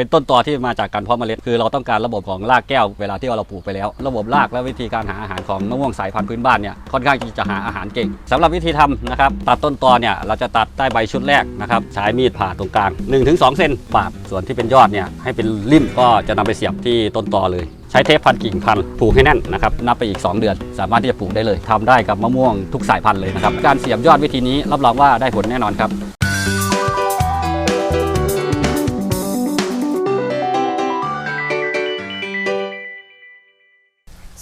เป็นต้นตอที่มาจากการเพาะเมล็ดคือเราต้องการระบบของรากแก้วเวลาที่เราปลูกไปแล้ว ระบบรากและวิธีการหาอาหารของมะม่วงสายพันธุ์พื้นบ้านเนี่ยค่อนข้างที่จะหาอาหารเก่งสำหรับวิธีทำนะครับตัดต้นตอเนี่ยเราจะตัดใต้ใบชุดแรกนะครับใช้มีดผ่าตรงกลาง 1-2 เซนปาดส่วนที่เป็นยอดเนี่ยให้เป็นริ่มก็จะนำไปเสียบที่ต้นตอเลยใช้เทปพันกิ่งพันผูกให้แน่นนะครับนับไปอีก 2 เดือน สามารถที่จะปลูกได้เลยทำได้กับมะม่วงทุกสายพันธุ์เลยนะครับ การเสียบยอดวิธีนี้รับรองว่าได้ผลแน่นอนครับ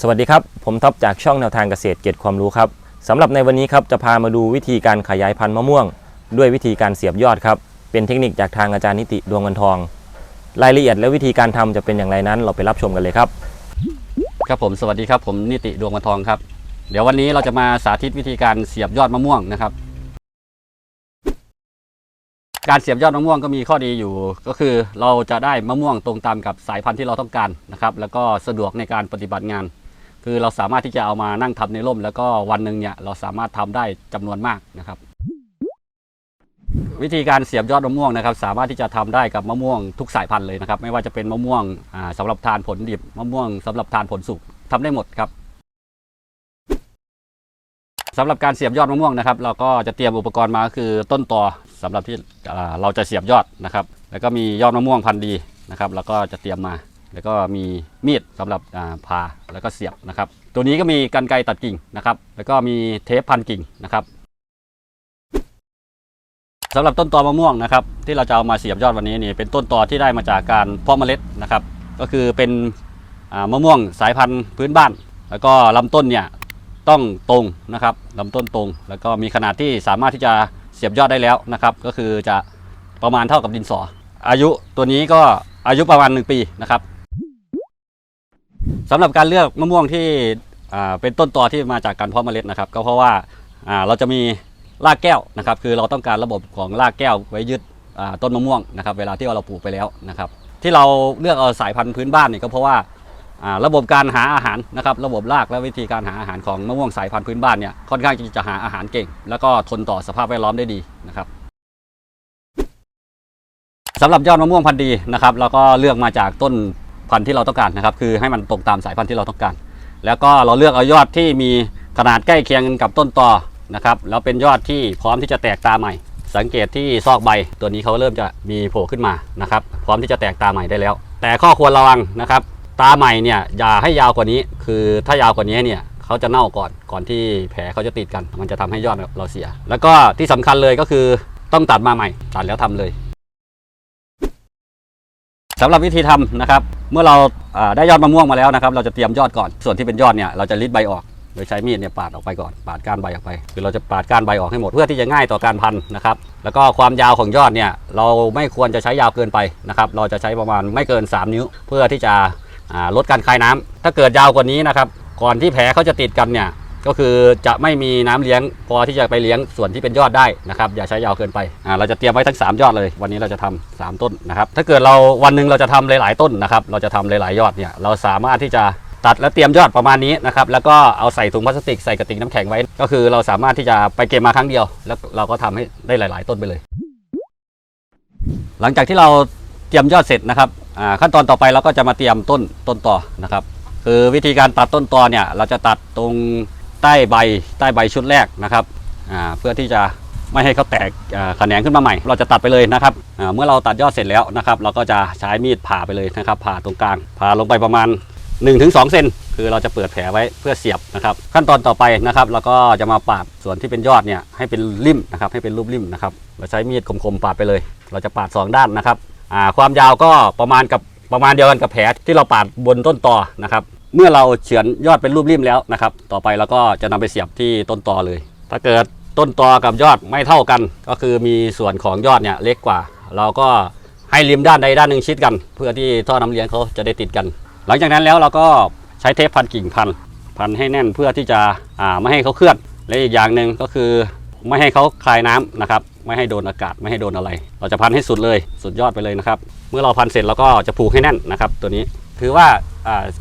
สวัสดีครับ ผมท็อปจากช่องแนวทางเกษตรเกร็ดความรู้ครับสำหรับในวันนี้ครับจะพามาดูวิธีการขยายพันธุ์มะม่วง ด้วยวิธีการเสียบยอดครับ เป็นเทคนิคจากทางอาจารย์นิติดวงเงินทอง รายละเอียดและวิธีการทำจะเป็นอย่างไรนั้น เราไปรับชมกันเลยครับ ครับผมสวัสดีครับผมนิติดวงวันทองครับ เดี๋ยววันนี้เราจะมาสาธิตวิธีการเสียบยอดมะม่วงนะครับ การเสียบยอดมะม่วงก็มีข้อดีอยู่ ก็คือเราจะได้มะม่วงตรงตามกับสายพันธุ์ที่เราต้องการนะครับ แล้วก็สะดวกในการปฏิบัติงาน คือเราสามารถที่จะเอามานั่งทำในร่ม แล้วก็วันหนึ่งเนี่ยเราสามารถทำได้จำนวนมากนะครับ วิธีการเสียบยอดมะม่วงนะครับ สามารถที่จะทำได้กับมะม่วงทุกสายพันธุ์เลยนะครับ ไม่ว่าจะเป็นมะม่วงอ่าสำหรับทานผลดิบมะม่วงสำหรับทานผลสุกทำได้หมดครับสำหรับการเสียบยอดมะม่วงนะครับ เราก็จะเตรียมอุปกรณ์มาก็คือต้นตอสำหรับที่เราจะเสียบยอดนะครับ แล้วก็มียอดมะม่วงพันธุ์ดีนะครับ แล้วก็จะเตรียมมา แล้วก็มีมีดสำหรับอ่าพาแล้วก็เสียบนะครับ ตัวนี้ก็มีกันไกรตัดกิ่งนะครับ แล้วก็มีเทปพันกิ่งนะครับสำหรับต้นตอมะม่วงนะครับ ที่เราจะเอามาเสียบยอดวันนี้นี่เป็นต้นตอที่ได้มาจากการเพาะเมล็ดนะครับ ก็คือเป็นมะม่วงสายพันธุ์พื้นบ้าน แล้วก็ลำต้นเนี่ยต้องตรงนะครับลำต้นตรง แล้วก็มีขนาดที่สามารถที่จะเสียบยอดได้แล้วนะครับ ก็คือจะประมาณเท่ากับดินสอ อายุตัวนี้ก็อายุประมาณ 1 ปีนะครับ สำหรับการเลือกมะม่วงที่เป็นต้นตอที่มาจากการเพาะเมล็ดนะครับ ก็เพราะว่าเราจะมีรากแก้วนะครับ คือเราต้องการระบบของรากแก้วไว้ยึดต้นมะม่วงนะครับ เวลาที่เราปลูกไปแล้วนะครับ ที่เราเลือกเอาสายพันธุ์พื้นบ้านเนี่ยก็เพราะว่าระบบการหาอาหารนะครับ ระบบรากและวิธีการหาอาหารของมะม่วงสายพันธุ์พื้นบ้านเนี่ยค่อนข้างที่จะหาอาหารเก่ง แล้วก็ทนต่อสภาพแวดล้อมได้ดีนะครับสำหรับยอดมะม่วงพันธุ์ดีนะครับเราก็เลือกมาจากต้น พันธุ์ที่เราต้องการนะครับ คือให้มันตรงตามสายพันธุ์ที่เราต้องการ แล้วก็เราเลือกเอายอดที่มีขนาดใกล้เคียงกันกับต้นตอนะครับแล้วเป็นยอดที่พร้อมที่จะแตกตาใหม่ สังเกตที่ซอกใบตัวนี้เขาเริ่มจะมีโผล่ขึ้นมานะครับ พร้อมที่จะแตกตาใหม่ได้แล้ว แต่ข้อควรระวังนะครับ ตาใหม่เนี่ยอย่าให้ยาวกว่านี้ คือถ้ายาวกว่านี้เนี่ยเขาจะเน่าก่อนก่อนที่แผลเขาจะติดกัน มันจะทำให้ยอดเราเสีย แล้วก็ที่สำคัญเลยก็คือต้องตัดมาใหม่ ตัดแล้วทำเลยสำหรับวิธีทำนะครับ เมื่อเราได้ยอดมะม่วงมาแล้วนะครับ เราจะเตรียมยอดก่อน ส่วนที่เป็นยอดเนี่ยเราจะริดใบออก โดยใช้มีดเนี่ยปาดออกไปก่อน ปาดก้านใบออกไป คือเราจะปาดก้านใบออกให้หมดเพื่อที่จะง่ายต่อการพันนะครับ แล้วก็ความยาวของยอดเนี่ยเราไม่ควรจะใช้ยาวเกินไปนะครับ เราจะใช้ประมาณไม่เกิน 3 นิ้ว เพื่อที่จะลดการคายน้ำถ้าเกิดยาวกว่านี้นะครับ ก่อนที่แผลเขาจะติดกันเนี่ย ก็คือจะไม่มีน้ำเลี้ยงพอที่จะไปเลี้ยงส่วนที่เป็นยอดได้นะครับอย่าใช้ยาวเกินไปอ่าเราจะเตรียมไว้ทั้ง 3 ยอดเลย วันนี้เราจะทำ3ต้นนะครับถ้าเกิดเราวันหนึ่งเราจะทำหลาย ๆ ต้นนะครับเราจะทำหลาย ๆ ยอดเนี่ยเราสามารถที่จะตัดและเตรียมยอดประมาณนี้นะครับแล้วก็เอาใส่ถุงพลาสติกใส่กระติกน้ำแข็งไว้ ก็คือเราสามารถที่จะไปเก็บมาครั้งเดียว แล้วเราก็ทำให้ได้หลาย ๆ ต้นไปเลย หลังจากที่เราเตรียมยอดเสร็จนะครับขั้นตอนต่อไปเราก็จะมาเตรียมต้นต้นต่อนะครับ คือวิธีการตัดต้นตอเนี่ยเราจะตัดตรง ใต้ใบใต้ใบชุดแรกนะครับเพื่อที่จะไม่ให้เขาแตกแขนงขึ้นมาใหม่ เราจะตัดไปเลยนะครับเมื่อเราตัดยอดเสร็จแล้วนะครับ เราก็จะใช้มีดผ่าไปเลยนะครับ ผ่าตรงกลางผ่าลงไปประมาณ 1-2 เซนคือเราจะเปิดแผลไว้เพื่อเสียบนะครับ ขั้นตอนต่อไปนะครับเราก็จะมาปาดส่วนที่เป็นยอดเนี่ยให้เป็นริมนะครับให้เป็นรูปริมนะครับเราใช้มีดคมๆปาดไปเลย เราจะปาดสองด้านนะครับความยาวก็ประมาณกับประมาณเดียวกันกับแผลที่เราปาดบนต้นตอนะครับ เมื่อเราเฉือนยอดเป็นรูปริมแล้วนะครับ ต่อไปเราก็จะนำไปเสียบที่ต้นตอเลย ถ้าเกิดต้นตอกับยอดไม่เท่ากัน ก็คือมีส่วนของยอดเนี่ยเล็กกว่า เราก็ให้ริมด้านใดด้านหนึ่งชิดกัน เพื่อที่ท่อน้ำเลี้ยงเขาจะได้ติดกัน หลังจากนั้นแล้วเราก็ใช้เทปพันกิ่งพันพันให้แน่นเพื่อที่จะไม่ให้เขาเคลื่อน และอีกอย่างหนึ่งก็คือไม่ให้เขาคลายน้ำนะครับ ไม่ให้โดนอากาศไม่ให้โดนอะไร เราจะพันให้สุดเลย สุดยอดไปเลยนะครับ เมื่อเราพันเสร็จเราก็จะผูกให้แน่นนะครับ ตัวนี้ถือว่า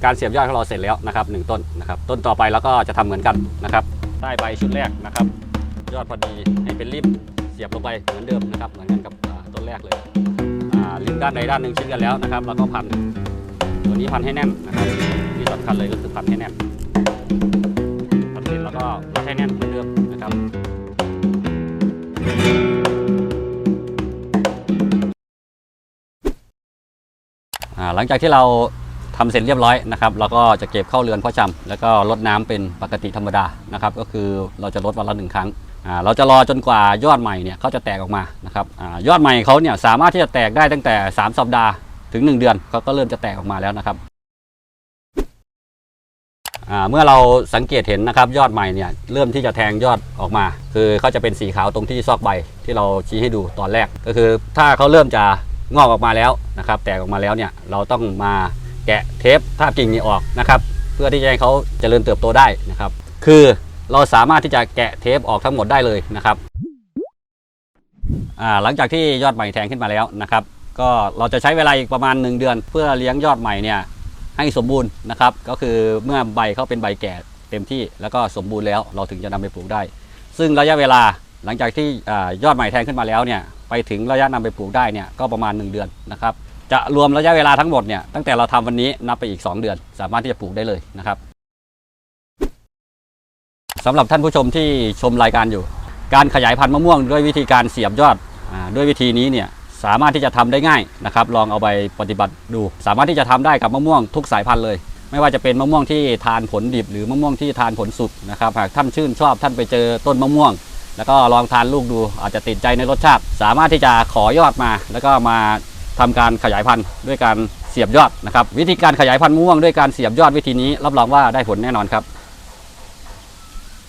การเสียบยอดของเราเสร็จแล้วนะครับหนึ่งต้นนะครับต้นต่อไปเราก็จะทำเหมือนกันนะครับใต้ใบชุดแรกนะครับ ยอดพอดีให้เป็นริมเสียบลงไปเหมือนเดิมนะครับเหมือนกันกับต้นแรกเลยอ่าลิงด้านใดด้านหนึ่งชิดกันแล้วนะครับ แล้วก็พันตัวนี้พันให้แน่นนะครับที่สำคัญเลยก็คือพันให้แน่นพันเสร็จแล้วก็รัดให้แน่นเหมือนเดิมนะครับหลังจากที่เรา ทำเสร็จเรียบร้อยนะครับเราก็จะเก็บเข้าเรือนเพ่อจำแล้วก็ลดน้ำเป็นปกติธรรมดานะครับก็คือเราจะลดวันละหนึ่งครั้งเราจะรอจนกว่ายอดใหม่เนี่ยเขาจะแตกออกมานะครับอยอดใหม่เขาเนี่ยสามารถที่จะแตกได้ตั้งแต่ 3 สัปดาห์ถึง 1 เดือนเขาก็เริ่มจะแตกออกมาแล้วนะครับเมื่อเราสังเกตเห็นนะครับยอดใหม่เนี่ยเริ่มที่จะแทงยอดออกมา คือเขาจะเป็นสีขาวตรงที่ซอกใบที่เราชี้ให้ดูตอนแรก ก็คือถ้าเขาเริ่มจะงอกออกมาแล้วนะครับแตกออกมาแล้วเนี่ยเราต้องมา แกะเทปทาบกิ่งนี้ออกนะครับ เพื่อที่จะให้เขาเจริญเติบโตได้นะครับ คือเราสามารถที่จะแกะเทปออกทั้งหมดได้เลยนะครับหลังจากที่ยอดใหม่แทงขึ้นมาแล้วนะครับ ก็เราจะใช้เวลาอีกประมาณ 1 เดือน เพื่อเลี้ยงยอดใหม่เนี่ยให้สมบูรณ์นะครับ ก็คือเมื่อใบเขาเป็นใบแก่เต็มที่แล้วก็สมบูรณ์แล้วเราถึงจะนำไปปลูกได้ ซึ่งระยะเวลาหลังจากที่อยอดใหม่แทงขึ้นมาแล้วเนี่ยไปถึงระยะนำไปปลูกได้เนี่ยก็ประมาณ 1 เดือนนะครับ จะรวมระยะเวลาทั้งหมดเนี่ยตั้งแต่เราทำวันนี้นับไปอีก 2 เดือน สามารถที่จะปลูกได้เลยนะครับสำหรับท่านผู้ชมที่ชมรายการอยู่ การขยายพันธุ์มะม่วงด้วยวิธีการเสียบยอดอด้วยวิธีนี้เนี่ยสามารถที่จะทำได้ง่ายนะครับ ลองเอาไปปฏิบัติดู สามารถที่จะทำได้กับมะม่วงทุกสายพันธุ์เลย ไม่ว่าจะเป็นมะม่วงที่ทานผลดิบหรือมะม่วงที่ทานผลสุกนะครับหากท่านชื่นชอบท่านไปเจอต้นมะม่วง แล้วก็ลองทานลูกดูอาจจะติดใจในรสชาติ สามารถที่จะขอยอดมา แล้วก็มา ทำการขยายพันธุ์ด้วยการเสียบยอดนะครับวิธีการขยายพันธุ์มะม่วงด้วยการเสียบยอดวิธีนี้รับรองว่าได้ผลแน่นอนครับ